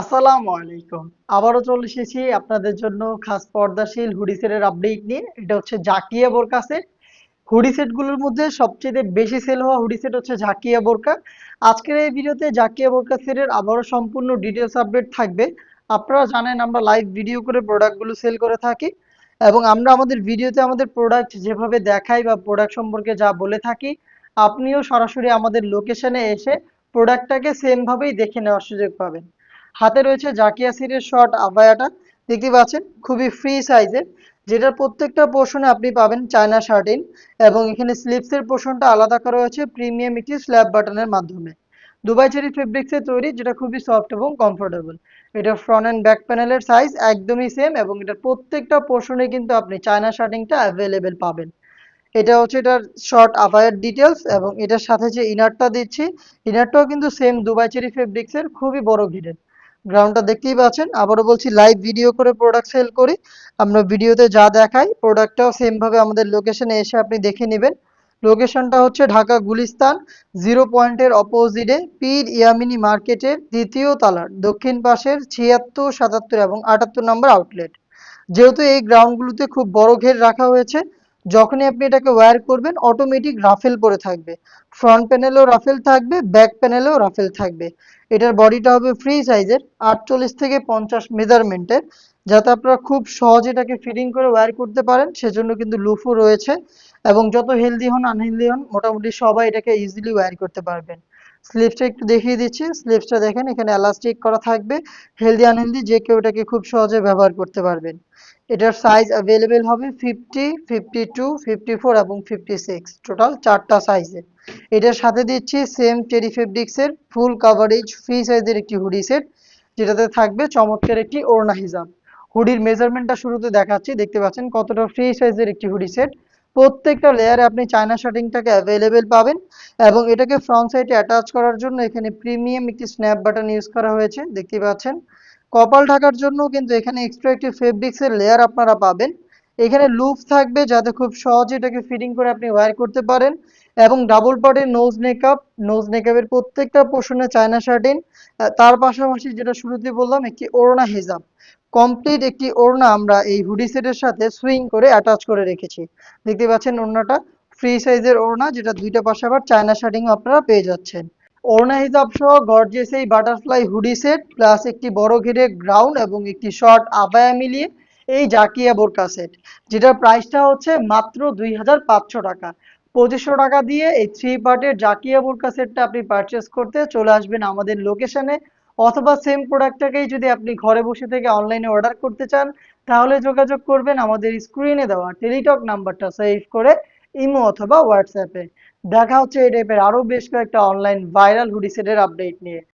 আসসালামু আলাইকুম। আবারও চলে এসেছি আপনাদের জন্য খাস পর্দাশীল হুডি সেটের আপডেট নিয়ে। এটা হচ্ছে জাকিয়া বোরকা সেট। হুডি সেটগুলোর মধ্যে সবচেয়ে বেশি সেল হওয়া হুডি সেট হচ্ছে জাকিয়া বোরকা। আজকের এই ভিডিওতে জাকিয়া বোরকা সেটের আবারও সম্পূর্ণ ডিটেলস আপডেট থাকবে। আপনারা জানেন, আমরা লাইভ ভিডিও করে প্রোডাক্টগুলো সেল করে থাকি এবং আমরা আমাদের ভিডিওতে আমাদের প্রোডাক্ট যেভাবে দেখাই বা প্রোডাক্ট সম্পর্কে যা বলে থাকি, আপনিও সরাসরি আমাদের লোকেশনে এসে প্রোডাক্টটাকে সেম ভাবেই দেখে নেওয়ার সুযোগ পাবেন। হাতে রয়েছে জাকিয়া সিরের শর্ট আবায়াটা। দেখতে পাচ্ছেন, খুবই ফ্রি সাইজের যেটার প্রত্যেকটা পোর্শনে আপনি পাবেন চায়না শার্টিন এবং এখানে স্লিপসের পোর্শনটা আলাদা করা হয়েছে প্রিমিয়াম একটি স্ল্যাব বাটনের মাধ্যমে। দুবাই চেরি ফেব্রিক্সে তৈরি, যেটা খুবই সফট এবং কমফোর্টেবল এটা ফ্রন্ট অ্যান্ড ব্যাক প্যানেলের সাইজ একদমই সেম এবং এটার প্রত্যেকটা পোর্শনে কিন্তু আপনি চায়না শার্টিংটা অ্যাভেলেবেল পাবেন। এটা হচ্ছে এটার শর্ট আভায়ার ডিটেলস এবং এটার সাথে যে ইনারটা দিচ্ছি ইনারটাও কিন্তু সেম দুবাই চেরি ফেব্রিক্সের খুবই বড় ঘিরের গ্রাউন্ডটা দেখতেই পাচ্ছেন। আবারও বলছি লাইভ ভিডিও করে প্রোডাক্ট সেল করি। আমরা ভিডিওতে যা দেখাই প্রোডাক্টটাও সেমভাবে আমাদের লোকেশনে এসে আপনি দেখে নেবেন। লোকেশনটা হচ্ছে ঢাকা গুলিস্তান জিরো পয়েন্টের অপোজিটে পীর ইয়ামিনী মার্কেটের দ্বিতীয় তালার, দক্ষিণ পাশের ছিয়াত্তর, সাতাত্তর এবং আটাত্তর নম্বর আউটলেট যেহেতু এই গ্রাউন্ডগুলোতে খুব বড় ঘের রাখা হয়েছে যখনই আপনি এটাকে ওয়্যার করবেন অটোমেটিক রাফেল পরে থাকবে। ফ্রন্ট প্যানেলেও রাফেল থাকবে ব্যাক প্যানেলেও রাফেল থাকবে। এটার বডিটা হবে ফ্রি সাইজের আটচল্লিশ থেকে পঞ্চাশ মেজারমেন্টের যাতে আপনারা খুব সহজে এটাকে ফিটিং করে ওয়্যার করতে পারেন, সেজন্য কিন্তু লুফো রয়েছে। এবং যত হেলদি হন আনহেলদি হন, মোটামুটি সবাই এটাকে ইজিলি ওয়্যার করতে পারবেন। স্লিপসটা একটু দেখিয়ে দিচ্ছি। স্লিপসটা দেখেন, এখানে এলাস্টিক করা থাকবে। হেলদি আনহেলদি যে কেউ এটাকে খুব সহজে ব্যবহার করতে পারবেন। এটার সাইজ অ্যাভেলেবেল হবে fifty fifty two fifty four এবং ফিফটি সিক্স টোটাল চারটা সাইজে এটার সাথে দিচ্ছি সেম টেরি ফেব্রিক্সের ফুল কাভারেজ ফ্রি সাইজের একটি হুডি সেট যেটাতে থাকবে চমৎকার একটি ওড়না হিজাব। হুডির মেজারমেন্টটা শুরুতে দেখাচ্ছি। দেখতে পাচ্ছেন কতটা ফ্রি সাইজের একটি হুডি সেট প্রত্যেকটা লেয়ারে আপনি চায়না শার্টিংটাকে অ্যাভেলেবেল পাবেন এবং এটাকে ফ্রন্ট সাইডে অ্যাটাচ করার জন্য এখানে প্রিমিয়াম একটি স্ন্যাপ বাটন ইউজ করা হয়েছে, দেখতে পাচ্ছেন। কপাল ঢাকার জন্য কিন্তু এখানে এক্সট্রা একটি ফেব্রিক্সের লেয়ার আপনারা পাবেন। এখানে লুপ থাকবে যাতে খুব সহজে এটাকে ফিটিং করে আপনি ওয়্যার করতে পারেন এবং ডাবল পটের নোজ মেকআপ নোজ মেকআপের প্রত্যেকটা পোর্শনে চায়না শার্টিন তার পাশাপাশি যেটা শুরুতে বললাম, একটি ওড়না হিজাব কমপ্লিট একটি ওড়না আমরা এই হুডি সেটের সাথে সুইং করে অ্যাটাচ করে রেখেছি। দেখতে পাচ্ছেন ওড়নাটা ফ্রি সাইজের ওড়না, যেটা দুইটা পাশে আবার চায়না শার্টিং আপনারা পেয়ে যাচ্ছেন। ওড়না হিসাব সহ গর্জেস এই বাটারফ্লাই হুডি সেট প্লাস একটি বড় ঘিরে গ্রাউন্ড এবং একটি শর্ট আবায়া মিলিয়ে এই জাকিয়া বোরকা সেট, যেটার প্রাইসটা হচ্ছে মাত্র দুই হাজার পাঁচশো টাকা। পঁচিশশো টাকা দিয়ে এই থ্রি পার্টের জাকিয়া বোরকা সেটটা আপনি পারচেস করতে চলে আসবেন আমাদের লোকেশনে অথবা সেম প্রোডাক্টটাকেই যদি আপনি ঘরে বসে থেকে অনলাইনে অর্ডার করতে চান, তাহলে যোগাযোগ করবেন আমাদের স্ক্রিনে দেওয়া টেলিটক নাম্বারটা সেভ করে ইমো অথবা হোয়াটসঅ্যাপে দেখা হচ্ছে এই টাইপের আরও বেশ কয়েকটা অনলাইন ভাইরাল হুডি সেটের আপডেট নিয়ে।